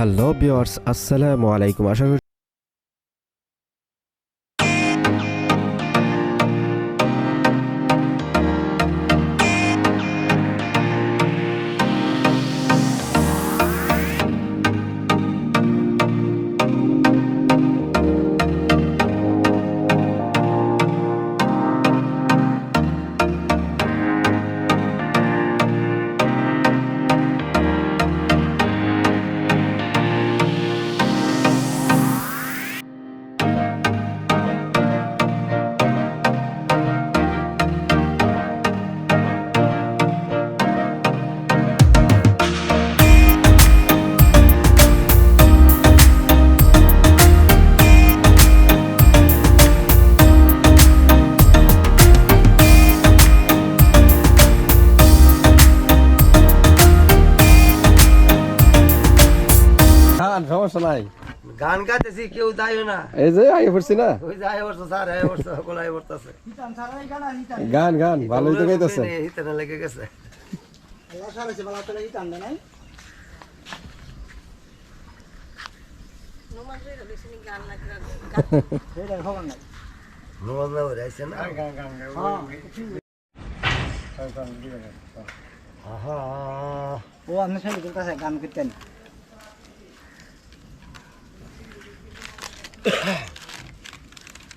Hello বিওয়ার্স আসসালামু আলাইকুম। আশা করি সমস্যা নাই গান গাইতেছি কেউ যাইও না এই যে আগে পড়ছি না ওই যে আয় বর্ষ স্যার আয় বর্ষ সকল বর্তাছে গান গান ভালোই তো গাইতেছেন হিতে লেগে গেছে না হয়ে আছে না আহা ও আপনি সঙ্গীতের কাছে গান করতেন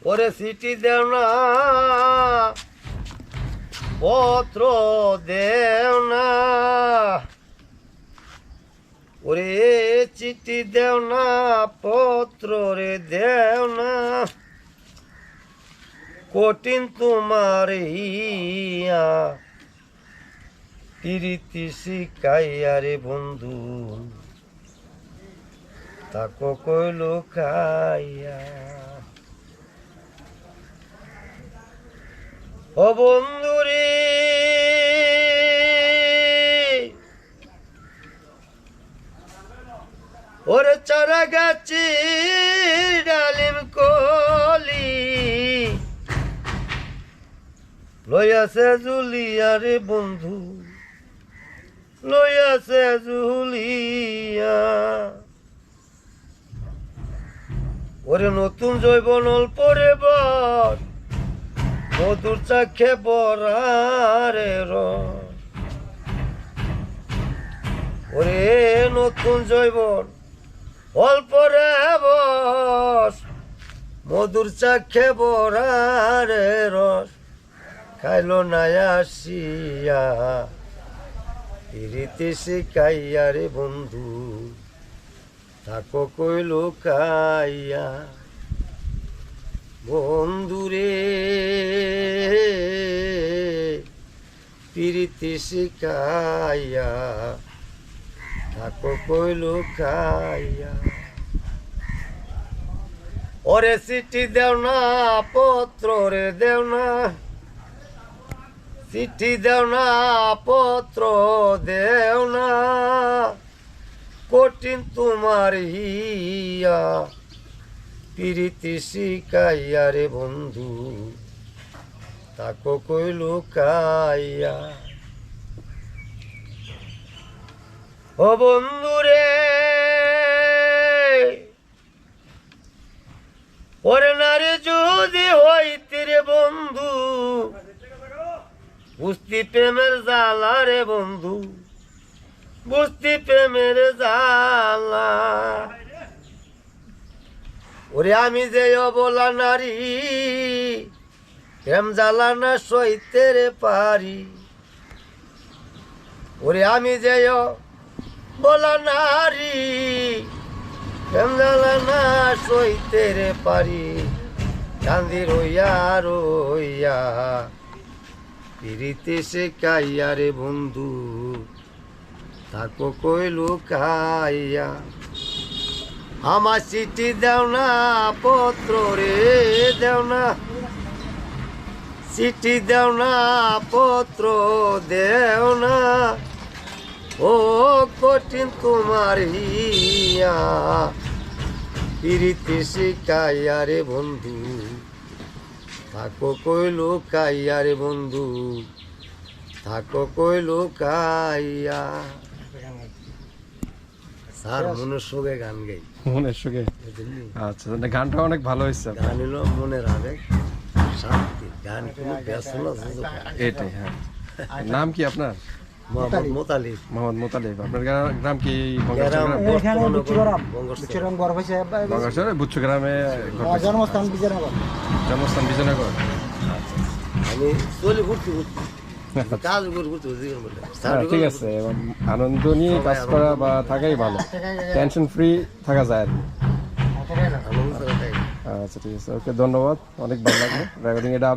ওরে সিটি দেও না পত্র দেও না ওরে চিঠি দেও না পত্র রে দেও না কঠিন তোমার ইয়া প্রীতি শিকাইয়া রে বন্ধু। তাকো কইল খাইয়া ও বন্ধুরে, ওরে চারা গাছি ডালিম কলি লইয়াছে জুলিয়া রে বন্ধু, লইয়াছে জুলিয়া। ওরে নতুন জৈবন অল্প রে বর। মধুর চাক্ষে বরারে ওরে নতুন জৈবন অল্প রে বস। মধুর চাক্ষে বরারে রস। খাইলো না আসিয়া রীতি শিখাইয়া রে বন্ধু। থাকো কইল কাইয়া বন্ধুরে, প্রীতি শিখাইয়া। থাকো কইল খাইয়া ওরে চিঠি দেও না পত্র রে দেও না। চিঠি দেও না, পত্র দেও না। কঠিন তোমার হিয়া। প্রীতি শিকাইয়া রে বন্ধু, তাকো কইল কাইয়া ও বন্ধু রে, ওরে নারে যদি হইতে রে বন্ধু বুঝতি প্রেমের জ্বালা রে বন্ধু। বুঝতি প্রেমের জ্বালা ওরে আমি যে অবলা নারী, প্রেম জ্বালা না সইতে রে পারি ওরে আমি যে বলা নারী, প্রেম জ্বালা না সইতে রে পারি কান্দি রইয়া রইয়া, পিরিতে সে কাইয়া রে বন্ধু তাকো কইলু কাইয়া আমার চিঠি দেও না, পত্র রে দেও না। চিঠি দেও না, পত্র দেও না। ও কঠিন তোমার হিয়া, পিরিতি শিকাইয়া রে বন্ধু। থাকো কইলো কাইয়া রে বন্ধু থাকো কইলো কাইয়া স্যার মনের গান গাই। মনের সুখে? আচ্ছা গানটা অনেক ভালো হয়েছে। গান হলো মনের আবেগ শান্তি। গান কোনো নাই। এটাই হ্যাঁ। নাম কি আপনার? মোহাম্মদ মোতালিব মোহাম্মদ মোতালিব গ্রাম কি গ্রামে জন্মস্থান বিজয়নগর। জন্মস্থান বিজয়নগর। আমি চলি ঘুরতে ঘুরতে। হ্যাঁ ঠিক আছে, এবং আনন্দ নিয়ে কাজ করা বা থাকাই ভালো। টেনশন ফ্রি থাকা যায় আর আচ্ছা ঠিক আছে, ওকে, ধন্যবাদ। অনেক ভালো লাগল। রেকর্ডিং এটা